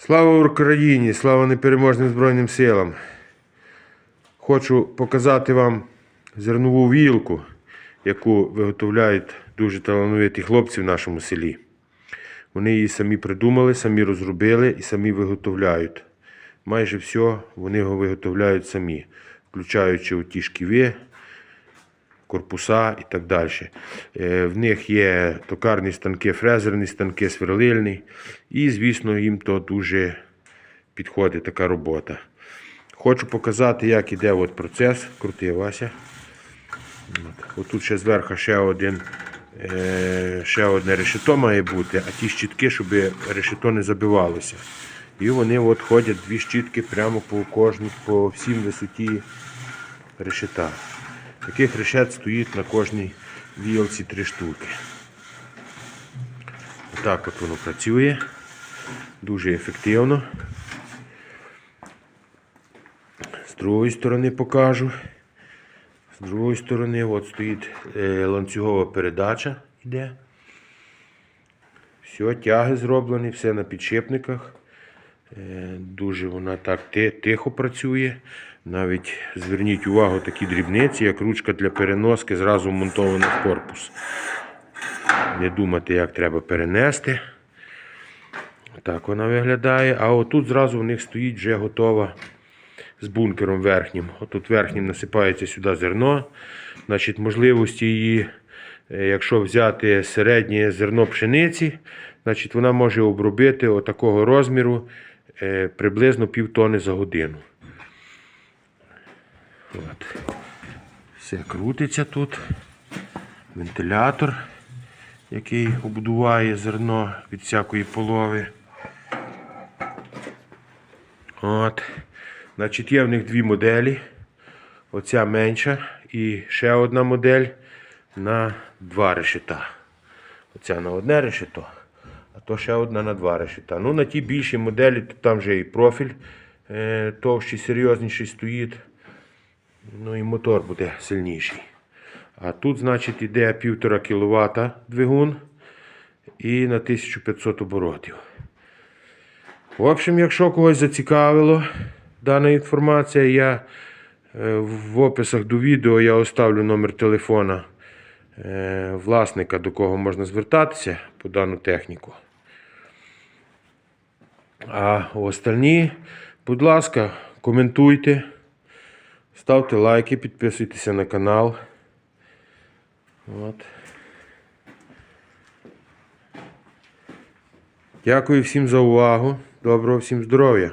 Слава Україні! Слава непереможним Збройним силам! Хочу показати вам зернову вілку, яку виготовляють дуже талановиті хлопці в нашому селі. Вони її самі придумали, самі розробили і самі виготовляють. Майже все вони його виготовляють самі, включаючи оті шківи, корпуса і так далі. Е, В них є токарні станки, фрезерні станки, сверлильні. І, звісно, їм то дуже підходить така робота. Хочу показати, як іде от процес. Крути, Вася. От. Отут ще зверху ще один. е, Ще одне решето має бути, а ті щітки, щоб решето не забивалося. І вони от ходять дві щітки прямо по кожній, по всім висоті решета. Таких решет стоїть на кожній вілці три штуки. Так от воно працює. Дуже ефективно. З другої сторони покажу. З другої сторони от стоїть е, ланцюгова передача йде. Все, тяги зроблені, все на підшипниках. Е, Дуже вона так тихо працює. Навіть зверніть увагу такі дрібниці, як ручка для переноски, зразу вмонтована в корпус. Не думати, як треба перенести. Так вона виглядає. А отут зразу в них стоїть вже готова з бункером верхнім. Отут верхнім насипається сюди зерно. Значить, можливості її, е, якщо взяти середнє зерно пшениці, значить вона може обробити отакого розміру приблизно пів тони за годину. От. Все крутиться тут. Вентилятор, який обдуває зерно від всякої полови. От. Значить, є в них дві моделі. Оця менша і ще одна модель на два решета. Оця на одне решето, то ще одна на два решета. Ну, на тій більшій моделі то там вже і профіль е, товщий, серйозніший стоїть. Ну і мотор буде сильніший. А тут, значить, іде 1,5 кВт двигун і на 1500 оборотів. В общем, якщо когось зацікавило дана інформація, я е, в описах до відео я оставлю номер телефона е, власника, до кого можна звертатися по дану техніку. А остальні, будь ласка, коментуйте, ставте лайки, підписуйтеся на канал. От. Дякую всім за увагу. Доброго всім здоров'я!